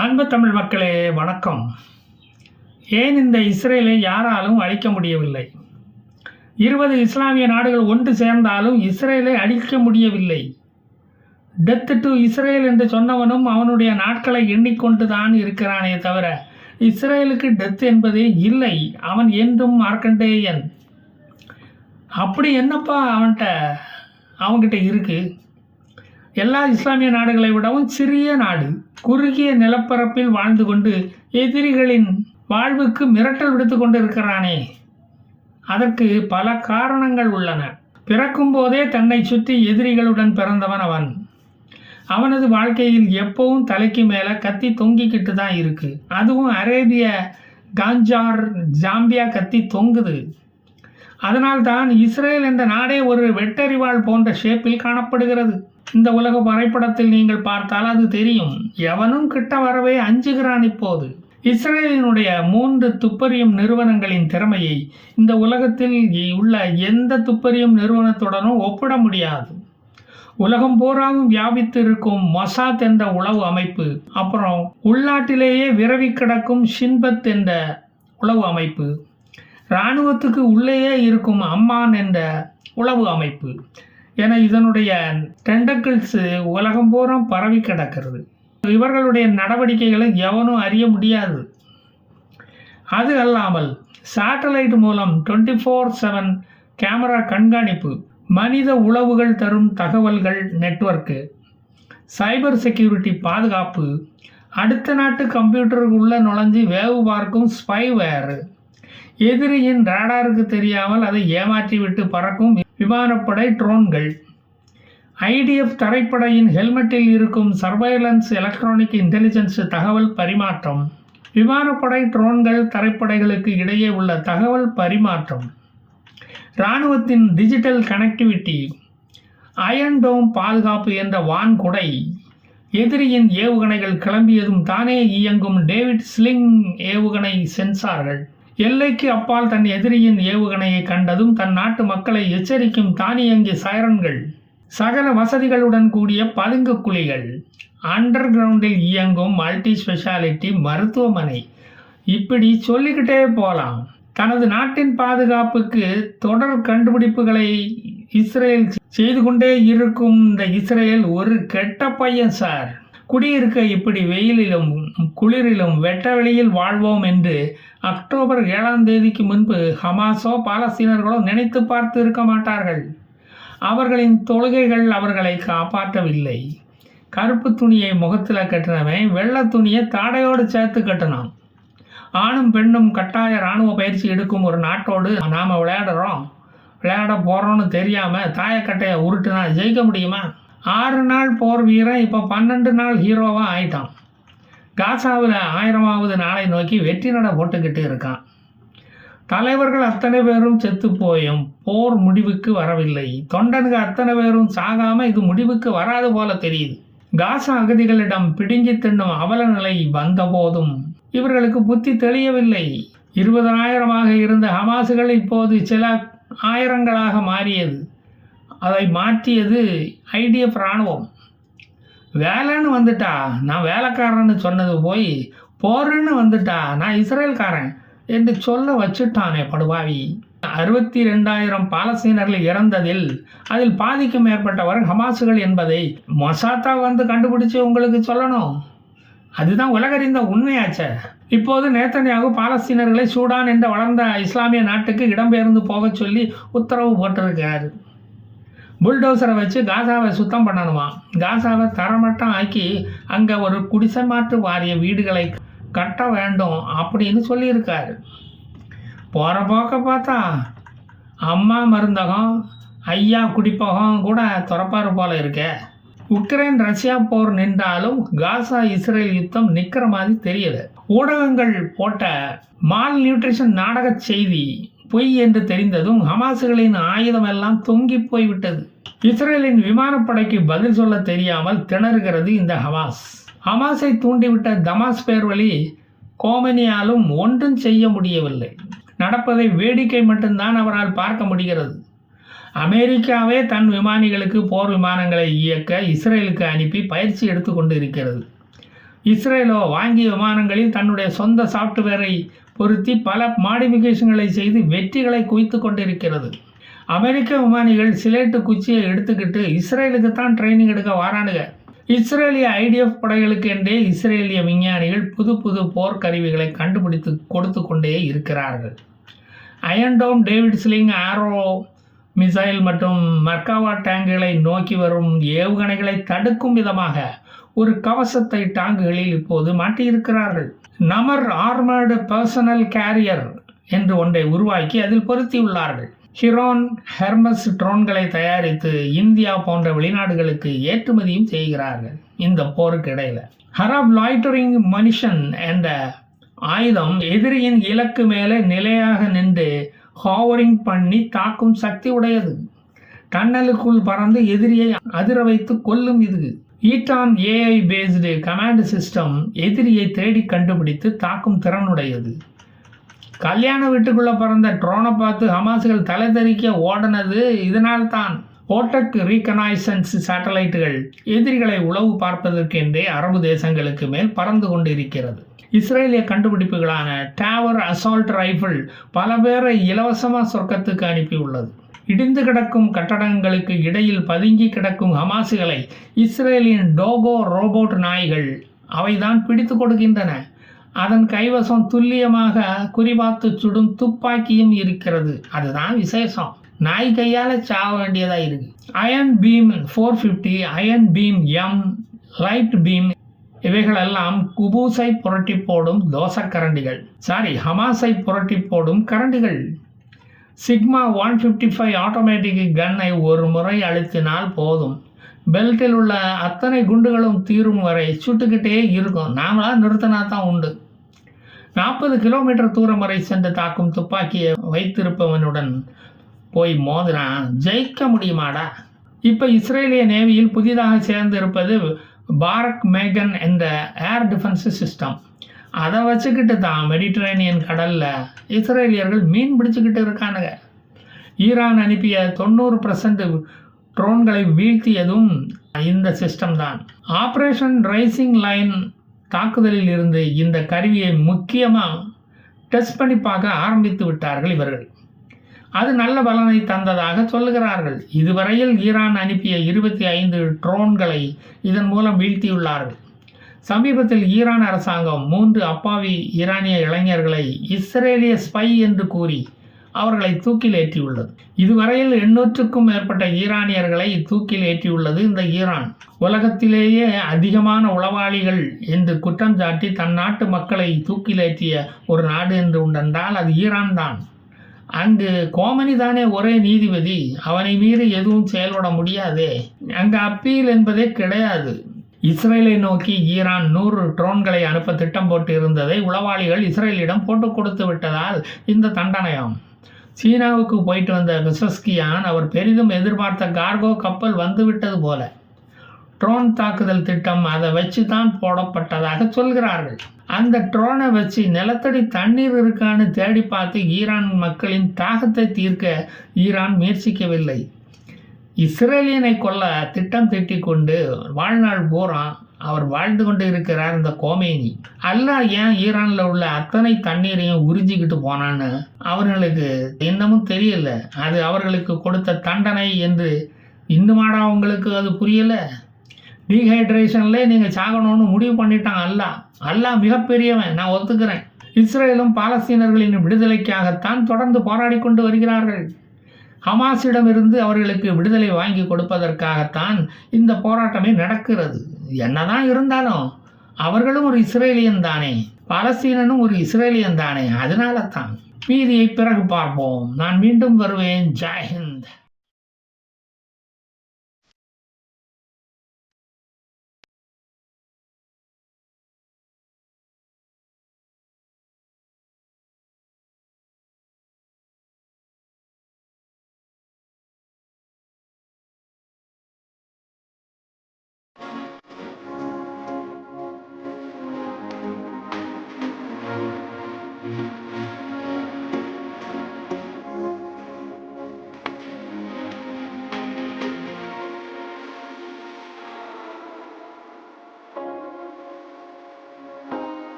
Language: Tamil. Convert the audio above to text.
அன்பு தமிழ் மக்களே வணக்கம். ஏன் இந்த இஸ்ரேலை யாராலும் அழிக்க முடியவில்லை? இருபது இஸ்லாமிய நாடுகள் ஒன்று சேர்ந்தாலும் இஸ்ரேலை அழிக்க முடியவில்லை. டெத் டு இஸ்ரேல் என்று சொன்னவனும் அவனுடைய நாட்களை எண்ணிக்கொண்டு தான் இருக்கிறானே தவிர இஸ்ரேலுக்கு டெத் என்பதே இல்லை. அவன் என்றும் மார்க்கண்டேயன். அப்படி என்னப்பா அவன்கிட்ட அவன்கிட்ட இருக்குது எல்லா இஸ்லாமிய நாடுகளை விடவும் சிறிய நாடு. குறுகிய நிலப்பரப்பில் வாழ்ந்து கொண்டு எதிரிகளின் வாழ்வுக்கு மிரட்டல் விடுத்து கொண்டிருக்கிறானே. அதற்கு பல காரணங்கள் உள்ளன. பிறக்கும் போதே தன்னை சுற்றி எதிரிகளுடன் பிறந்தவன் அவன். அவனது வாழ்க்கையில் எப்பவும் தலைக்கு மேலே கத்தி தொங்கிக்கிட்டு தான் இருக்கு. அதுவும் அரேபிய காஞ்சார் ஜாம்பியா கத்தி தொங்குது. அதனால்தான் இஸ்ரேல் என்ற நாடே ஒரு வெட்டறிவாள் போன்ற ஷேப்பில் காணப்படுகிறது. இந்த உலக வரைபடத்தில் நீங்கள் பார்த்தால் அது தெரியும். எவனும் கிட்ட வரவே அஞ்சுகிறான் இப்போது. இஸ்ரேலினுடைய மூன்று துப்பறியும் நிறுவனங்களின் திறமையை இந்த உலகத்தில் உள்ள எந்த துப்பறியும் நிறுவனத்துடனும் ஒப்பிட முடியாது. உலகம் பூராவும் வியாபித்து இருக்கும் மொசாத் என்ற உளவு அமைப்பு அப்புறம் உள்நாட்டிலேயே விரவி கிடக்கும் ஷின்பத் என்ற உளவு அமைப்பு. இராணுவத்துக்கு உள்ளேயே இருக்கும் அம்மான் என்ற உளவு அமைப்பு. என இதனுடைய டெண்டக்கிள்ஸு உலகம் பூரம் பரவி கிடக்கிறது. இவர்களுடைய நடவடிக்கைகளை எவனும் அறிய முடியாது. அது அல்லாமல் சேட்டலைட் மூலம் டுவெண்ட்டி ஃபோர் செவன் கேமரா கண்காணிப்பு மனித உளவுகள் தரும் தகவல்கள் நெட்வொர்க்கு சைபர் செக்யூரிட்டி பாதுகாப்பு அடுத்த நாட்டு கம்ப்யூட்டருக்கு உள்ளே நுழைஞ்சு வேவு பார்க்கும் ஸ்பைவேரு எதிரியின் ரேடாருக்கு தெரியாமல் அதை ஏமாற்றிவிட்டு பறக்கும் விமானப்படை ட்ரோன்கள். ஐடிஎஃப் தரைப்படையின் ஹெல்மெட்டில் இருக்கும் சர்வைலன்ஸ் எலக்ட்ரானிக் இன்டெலிஜென்ஸ் தகவல் பரிமாற்றம். விமானப்படை ட்ரோன்கள் தரைப்படைகளுக்கு இடையே உள்ள தகவல் பரிமாற்றம். இராணுவத்தின் டிஜிட்டல் கனெக்டிவிட்டி. அயன்டோம் பாதுகாப்பு என்ற வான்குடை எதிரியின் ஏவுகணைகள் கிளம்பியதும் தானே இயங்கும் டேவிட் ஸ்லிங் ஏவுகணை சென்சார்கள். எல்லைக்கு அப்பால் தன் எதிரியின் ஏவுகணையை கண்டதும் தன் நாட்டு மக்களை எச்சரிக்கும் தானியங்கி சைரன்கள் சகல வசதிகளுடன் கூடிய பதுங்கு குழிகள் அண்டர் கிரவுண்டில் இயங்கும் மல்டி ஸ்பெஷாலிட்டி மருத்துவமனை. இப்படி சொல்லிக்கிட்டே போகலாம் தனது நாட்டின் பாதுகாப்புக்கு தொடர் கண்டுபிடிப்புகளை இஸ்ரேல் செய்து கொண்டே இருக்கும் இந்த இஸ்ரேல் ஒரு கெட்ட பையன் சார். குடியிருக்க இப்படி வெயிலிலும் குளிரிலும் வெட்ட வெளியில் வாழ்வோம் என்று அக்டோபர் ஏழாம் தேதிக்கு முன்பு ஹமாஸோ பாலஸ்தீனர்களோ நினைத்து பார்த்து இருக்க மாட்டார்கள். அவர்களின் தொழுகைகள் அவர்களை காப்பாற்றவில்லை. கருப்பு துணியை முகத்தில் கட்டினவன் வெள்ளை துணியை தாடையோடு சேர்த்து கட்டினான். ஆணும் பெண்ணும் கட்டாய இராணுவ பயிற்சி எடுக்கும் ஒரு நாட்டோடு நாம் விளையாடுறோம். விளையாட போகிறோன்னு தெரியாமல் தாயக்கட்டையை உருட்டுனா ஜெயிக்க முடியுமா? ஆறு நாள் போர் வீரன் இப்போ பன்னெண்டு நாள் ஹீரோவாக ஆயிட்டான். காசாவில் ஆயிரமாவது நாளை நோக்கி வெற்றி நட போட்டுக்கிட்டு இருக்கான். தலைவர்கள் அத்தனை பேரும் செத்து போயும் போர் முடிவுக்கு வரவில்லை. தொண்டனுக்கு அத்தனை பேரும் சாகாமல் இது முடிவுக்கு வராது போல தெரியுது. காசா அகதிகளிடம் பிடுங்கி தின்னும் அவல நிலை வந்தபோதும் இவர்களுக்கு புத்தி தெளியவில்லை. இருபதாயிரமாக இருந்த ஹமாசுகள் இப்போது சில ஆயிரங்களாக மாறியது. அதை மாற்றியது ஐடிஎஃப் இராணுவம் வேலைன்னு வந்துட்டா நான் வேலைக்காரன்னு சொன்னது போய் போருன்னு வந்துட்டா நான் இஸ்ரேல்காரன் என்று சொல்ல வச்சுட்டானே படுபாவி. அறுபத்தி ரெண்டாயிரம் பாலஸ்தீனர்கள் இறந்ததில் அதில் பாதிக்கும் மேற்பட்டவர் ஹமாசுகள் என்பதை மொசாத்தா வந்து கண்டுபிடிச்சு உங்களுக்கு சொல்லணும். அதுதான் உலகறிந்த உண்மையாச்சே. இப்போது நேத்தனியாக பாலஸ்தீனர்களை சூடான் என்ற வளர்ந்த இஸ்லாமிய நாட்டுக்கு இடம்பெயர்ந்து போகச் சொல்லி உத்தரவு போட்டிருக்கிறார். புல்டோசரை வச்சு காசாவை சுத்தம் பண்ணணுமா? காசாவை தரமட்டம் ஆக்கி அங்கே ஒரு குடிசை மாற்று வாரிய வீடுகளை கட்ட வேண்டும் அப்படின்னு சொல்லியிருக்காரு. போகிற போக்க பார்த்தா அம்மா மருந்தகம் ஐயா குடிப்பகம் கூட துறப்பாறு போல இருக்கே. உக்ரைன் ரஷ்யா போர் நின்றாலும் காசா இஸ்ரேல் யுத்தம் நிற்கிற மாதிரி தெரியுது ஊடகங்கள் போட்ட மால் நியூட்ரிஷன் நாடக செய்தி பொய் என்று தெரிந்ததும் ஹமாசுகளின் ஆயுதம் எல்லாம் தொங்கி போய்விட்டது. இஸ்ரேலின் விமானப்படைக்கு பதில் சொல்ல தெரியாமல் திணறுகிறது இந்த ஹமாஸ். ஹமாஸை தூண்டிவிட்ட தமாஸ் பேர் வழி கோமனியாலும் ஒன்றும் செய்ய முடியவில்லை. நடப்பதை வேடிக்கை மட்டும்தான் அவரால் பார்க்க முடிகிறது. அமெரிக்காவே தன் விமானிகளுக்கு போர் விமானங்களை இயக்க இஸ்ரேலுக்கு அனுப்பி பயிற்சி எடுத்துக்கொண்டு இருக்கிறது இஸ்ரேலோ வாங்கிய விமானங்களில் தன்னுடைய சொந்த சாஃப்ட்வேரை பொருத்தி பல மாடிஃபிகேஷன்களை செய்து வெற்றிகளை குவித்து கொண்டிருக்கிறது. அமெரிக்க விமானிகள் சிலேட்டு குச்சியை எடுத்துக்கிட்டு இஸ்ரேலுக்கு தான் ட்ரைனிங் எடுக்க வாரானுங்க இஸ்ரேலிய ஐடிஎஃப் படைகளுக்கு என்றே இஸ்ரேலிய விஞ்ஞானிகள் புது புது போர்க்கருவிகளை கண்டுபிடித்து கொடுத்து கொண்டே இருக்கிறார்கள். Iron Dome David Sling Arrow missile மற்றும் மர்காவா டேங்குகளை நோக்கி வரும் ஏவுகணைகளை தடுக்கும் விதமாக ஒரு கவசத்தை டாங்குகளில் இப்போது மாட்டியிருக்கிறார்கள். நமர் ஆர்மர்டு பர்சனல் கேரியர் என்று ஒன்றை உருவாக்கி அதில் பொருத்தியுள்ளார்கள். ஹிரோன் ஹெர்மஸ் ட்ரோன்களை தயாரித்து இந்தியா போன்ற வெளிநாடுகளுக்கு ஏற்றுமதியும் செய்கிறார்கள். இந்த போருக்கு இடையில. ஹராப் லாய்டரிங் மனுஷன் என்ற ஆயுதம் எதிரியின் இலக்கு மேலே நிலையாக நின்று ஹாவரிங் பண்ணி தாக்கும் சக்தி உடையது டன்னலுக்குள் பறந்து எதிரியை அதிர வைத்து கொல்லும் இது. Eitan AI based command system எதிரியை தேடி கண்டுபிடித்து தாக்கும் திறனுடையது. கல்யாண வீட்டுக்குள்ளே பிறந்த ட்ரோனை பார்த்து ஹமாசுகள் தலை தெறிக்க இதனால் இதனால்தான். ஓட்டக் ரீகனாய்சன்ஸ் சேட்டலைட்டுகள் எதிரிகளை உளவு பார்ப்பதற்கென்றே அரபு தேசங்களுக்கு மேல் பறந்து கொண்டிருக்கிறது. இஸ்ரேலிய கண்டுபிடிப்புகளான டேவர் அசால்ட் ரைஃபிள் பல பேரை இலவசமாக சொர்க்கத்துக்கு அனுப்பியுள்ளது. இடிந்து கிடக்கும் கட்டடங்களுக்கு இடையில் பதுங்கி கிடக்கும் ஹமாசுகளை இஸ்ரேலின் டோகோ ரோபோட் நாய்கள் அவைதான் பிடித்து கொடுக்கின்றன. அதன் கைவசம் துல்லியமாக குறிபார்த்து சுடும் துப்பாக்கியும் இருக்கிறது. அதுதான் விசேஷம். நாய் கையால் சாக வேண்டியதாக இருக்கு. Iron beam four fifty iron beam M light beam இவைகளெல்லாம் குபூஸை புரட்டி போடும் தோசக்கரண்டிகள். சாரி ஹமாஸை புரட்டி போடும் கரண்டிகள். Sigma one fifty five automatic கன்னை ஒரு முறை அழுத்தினால் போதும். பெல்ட்டில் உள்ள அத்தனை குண்டுகளும் தீரும் வரை சுட்டுக்கிட்டே இருக்கும். நாமளாக நிறுத்தினா தான் உண்டு. நாற்பது கிலோமீட்டர் தூரம் வரை சென்று தாக்கும் துப்பாக்கியை வைத்திருப்பவனுடன் போய் மோதினான். ஜெயிக்க முடியுமாடா? இப்போ இஸ்ரேலிய நேவியில் புதிதாக சேர்ந்து இருப்பது பாரக் மேகன் என்ற ஏர் டிஃபென்ஸ் சிஸ்டம் அதை வச்சுக்கிட்டு தான் மெடிட்ரேனியன் கடலில் இஸ்ரேலியர்கள் மீன் பிடிச்சிக்கிட்டு இருக்கானுங்க. ஈரான் அனுப்பிய தொண்ணூறு பர்சன்ட் ட்ரோன்களை வீழ்த்தியதும் இந்த சிஸ்டம் தான். ஆப்ரேஷன் ரைசிங் லைன் தாக்குதலில் இருந்து இந்த கருவியை முக்கியமாக டெஸ்ட் பண்ணி பார்க்க ஆரம்பித்து விட்டார்கள் இவர்கள். அது நல்ல பலனை தந்ததாக சொல்லுகிறார்கள். இதுவரையில் ஈரான் அனுப்பிய இருபத்தி ஐந்து ட்ரோன்களை இதன் மூலம் வீழ்த்தியுள்ளார்கள். சமீபத்தில் ஈரான் அரசாங்கம் மூன்று அப்பாவி ஈரானிய இளைஞர்களை இஸ்ரேலிய ஸ்பை என்று கூறி அவர்களை தூக்கில் ஏற்றியுள்ளது. இதுவரையில் எண்ணூற்றுக்கும் மேற்பட்ட ஈரானியர்களை தூக்கில் ஏற்றியுள்ளது இந்த ஈரான். உலகத்திலேயே அதிகமான உளவாளிகள் என்று குற்றம் சாட்டி தன் நாட்டு மக்களை தூக்கில் ஏற்றிய ஒரு நாடு என்று உண்டென்றால் அது ஈரான் தான். அங்கு கோமனி தானே ஒரே நீதிபதி அவனை மீறி எதுவும் செயல்பட முடியாதே. அங்கு அப்பீல் என்பதே கிடையாது. இஸ்ரேலை நோக்கி ஈரான் நூறு ட்ரோன்களை அனுப்ப திட்டம் போட்டு இருந்ததை உளவாளிகள் இஸ்ரேலிடம் போட்டு கொடுத்து விட்டதால் இந்த தண்டனையாம். சீனாவுக்கு போயிட்டு வந்த விசஸ்கியான் அவர் பெரிதும் எதிர்பார்த்த கார்கோ கப்பல் வந்துவிட்டது போல. ட்ரோன் தாக்குதல் திட்டம் அதை வச்சு தான் போடப்பட்டதாக சொல்கிறார்கள். அந்த ட்ரோனை வச்சு நிலத்தடி தண்ணீர் இருக்கான்னு தேடி பார்த்து ஈரான் மக்களின் தாகத்தை தீர்க்க ஈரான் முயற்சிக்கவில்லை. இஸ்ரேலியனை கொல்ல திட்டம் தீட்டி கொண்டு வாழ்நாள் பூரா அவர் வாழ்ந்து கொண்டு இருக்கிறார் இந்த கோமேனி. அல்லா ஏன் ஈரானில் உள்ள அத்தனை தண்ணீரையும் உறிஞ்சிக்கிட்டு போனான்னு அவர்களுக்கு இன்னமும் தெரியல. அது அவர்களுக்கு கொடுத்த தண்டனை என்று இன்னுமாடா உங்களுக்கு அது புரியலை. டீஹைட்ரேஷன்லேயே நீங்கள் சாகணும்னு முடிவு பண்ணிட்டான் அல்லாஹ். அல்லா மிகப்பெரியவன் நான் ஒத்துக்கிறேன். இஸ்ரேலும் பாலஸ்தீனர்களின் விடுதலைக்காகத்தான் தொடர்ந்து போராடி கொண்டு வருகிறார்கள். ஹமாஸிடமிருந்து அவர்களுக்கு விடுதலை வாங்கி கொடுப்பதற்காகத்தான் இந்த போராட்டமே நடக்கிறது. என்னதான் இருந்தாலும் அவர்களும் ஒரு இஸ்ரேலியன் தானே. பாலஸ்தீனனும் ஒரு இஸ்ரேலியன் தானே. அதனால தான் மீதியை பிறகு பார்ப்போம். நான் மீண்டும் வருவேன். ஜெய் ஹிந்த்.